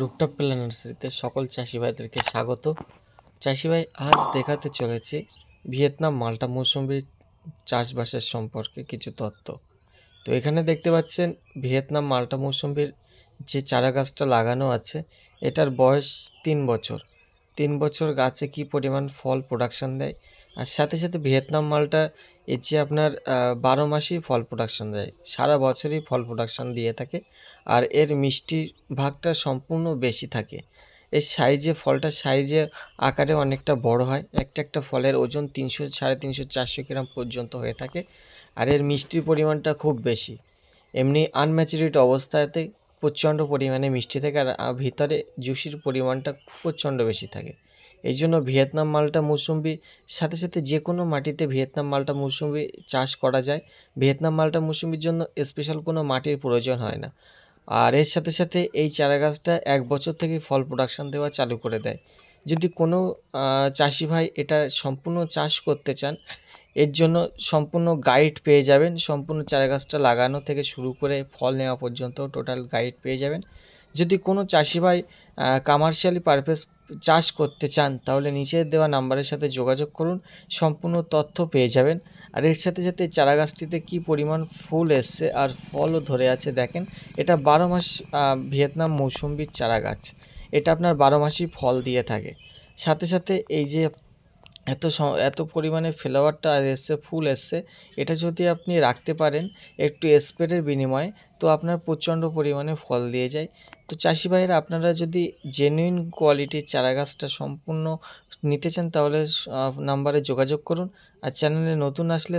Rooftop plan নার্সারিতে সকল চাষি ভাইদেরকে স্বাগত। চাষি ভাই আজ দেখাতে চলেছি ভিয়েতনাম মাল্টা মৌসুমি চাষবাসের সম্পর্কে কিছু তথ্য। তো এখানে দেখতে পাচ্ছেন, ভিয়েতনাম মাল্টা মৌসুমির যে চারা গাছটা লাগানো আছে, এটার বয়স তিন বছর। তিন বছর গাছে কি পরিমাণ ফল প্রোডাকশন দেয় আর সাথে সাথে ভিয়েতনাম মালটা যে আপনার বারো মাসেই ফল প্রোডাকশন দেয়। সারা বছরই ফল প্রোডাকশান দিয়ে থাকে আর এর মিষ্টির ভাগটা সম্পূর্ণ বেশি থাকে। এর সাইজে ফলটা সাইজে আকারে অনেকটা বড় হয়। একটা একটা ফলের ওজন তিনশো, সাড়ে তিনশো, চারশো গ্রাম পর্যন্ত হয়ে থাকে আর এর মিষ্টির পরিমাণটা খুব বেশি। এমনি আনম্যাচুরিট অবস্থাতে প্রচণ্ড পরিমাণে মিষ্টি থাকে আর ভিতরে জুসির পরিমাণটা প্রচণ্ড বেশি থাকে। এই জন্য ভিয়েতনাম মালটা মৌসুম্বি সাথে সাথে যে কোনো মাটিতে ভিয়েতনাম মালটা মৌসুম্বি চাষ করা যায়। ভিয়েতনাম মালটা মৌসুমির জন্য স্পেশাল কোনো মাটির প্রয়োজন হয় না। আর এর সাথে সাথে এই চারা গাছটা এক বছর থেকে ফল প্রোডাকশান দেওয়া চালু করে দেয়। যদি কোনো চাষি ভাই এটা সম্পূর্ণ চাষ করতে চান, এর জন্য সম্পূর্ণ গাইড পেয়ে যাবেন। সম্পূর্ণ চারা গাছটা লাগানো থেকে শুরু করে ফল নেওয়া পর্যন্ত টোটাল গাইড পেয়ে যাবেন। যদি কোনো চাষি ভাই কমার্শিয়ালি পারপাস চাষ করতে চান, তাহলে নিচে দেওয়া নাম্বারের সাথে যোগাযোগ করুন, সম্পূর্ণ তথ্য পেয়ে যাবেন। আর এর সাথে সাথে চারা গাছটিতে কী পরিমাণ ফুল এসছে আর ফলও ধরে আছে দেখেন, এটা বারো মাস ভিয়েতনাম মৌসুম্বির চারা গাছ এটা আপনার বারো মাসই ফল দিয়ে থাকে। সাথে সাথে এই যে এত এত পরিমাণে ফ্লাওয়ারটা এসছে, ফুল এসছে। এটা যদি আপনি রাখতে পারেন একটু স্প্রেডের বিনিময়ে, তো আপনার প্রচণ্ড পরিমাণে ফল দিয়ে যায়। তো চাষি ভাইয়েরা, আপনারা যদি জেনুইন কোয়ালিটির চারা গাছটা সম্পূর্ণ নিতে চান, তাহলে নাম্বারে যোগাযোগ করুন। আর চ্যানেলে নতুন আসলে